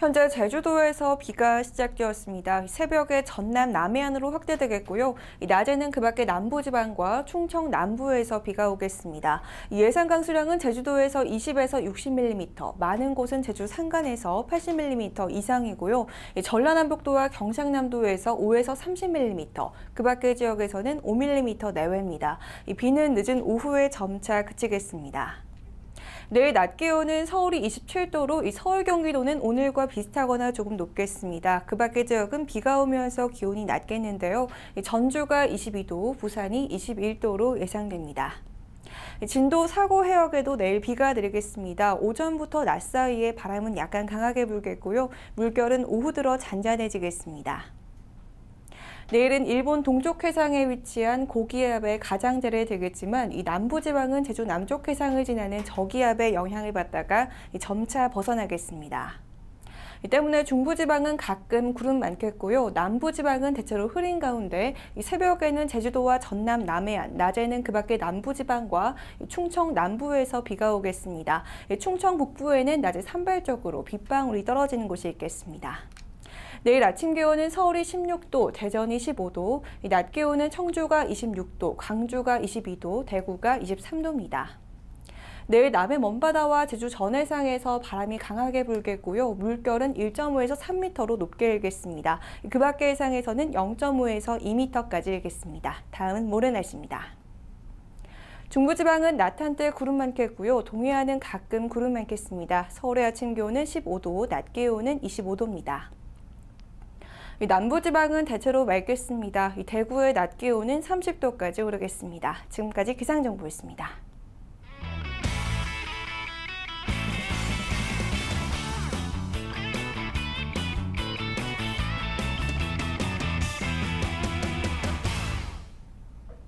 현재 제주도에서 비가 시작되었습니다. 새벽에 전남 남해안으로 확대되겠고요. 이 낮에는 그 밖에 남부지방과 충청 남부에서 비가 오겠습니다. 이 예상 강수량은 제주도에서 20에서 60mm, 많은 곳은 제주 산간에서 80mm 이상이고요. 이 전라남북도와 경상남도에서 5에서 30mm, 그 밖의 지역에서는 5mm 내외입니다. 이 비는 늦은 오후에 점차 그치겠습니다. 내일 낮 기온은 서울이 27도로 이 서울 경기도는 오늘과 비슷하거나 조금 높겠습니다. 그 밖의 지역은 비가 오면서 기온이 낮겠는데요. 이 전주가 22도, 부산이 21도로 예상됩니다. 진도 사고 해역에도 내일 비가 내리겠습니다. 오전부터 낮 사이에 바람은 약간 강하게 불겠고요. 물결은 오후 들어 잔잔해지겠습니다. 내일은 일본 동쪽 해상에 위치한 고기압의 가장자리에 되겠지만 이 남부지방은 제주 남쪽 해상을 지나는 저기압의 영향을 받다가 이 점차 벗어나겠습니다. 이 때문에 중부지방은 가끔 구름 많겠고요. 남부지방은 대체로 흐린 가운데 이 새벽에는 제주도와 전남 남해안, 낮에는 그 밖에 남부지방과 이 충청 남부에서 비가 오겠습니다. 이 충청 북부에는 낮에 산발적으로 빗방울이 떨어지는 곳이 있겠습니다. 내일 아침 기온은 서울이 16도, 대전이 15도, 이낮 기온은 청주가 26도, 광주가 22도, 대구가 23도입니다. 내일 남해 먼바다와 제주 전해상에서 바람이 강하게 불겠고요. 물결은 1.5에서 3m로 높게 일겠습니다. 그 밖의 해상에서는 0.5에서 2m까지 일겠습니다. 다음은 모레 날씨입니다. 중부지방은 낮 한때 구름 많겠고요. 동해안은 가끔 구름 많겠습니다. 서울의 아침 기온은 15도, 낮 기온은 25도입니다. 이 남부지방은 대체로 맑겠습니다. 이 대구의 낮 기온은 30도까지 오르겠습니다. 지금까지 기상정보였습니다.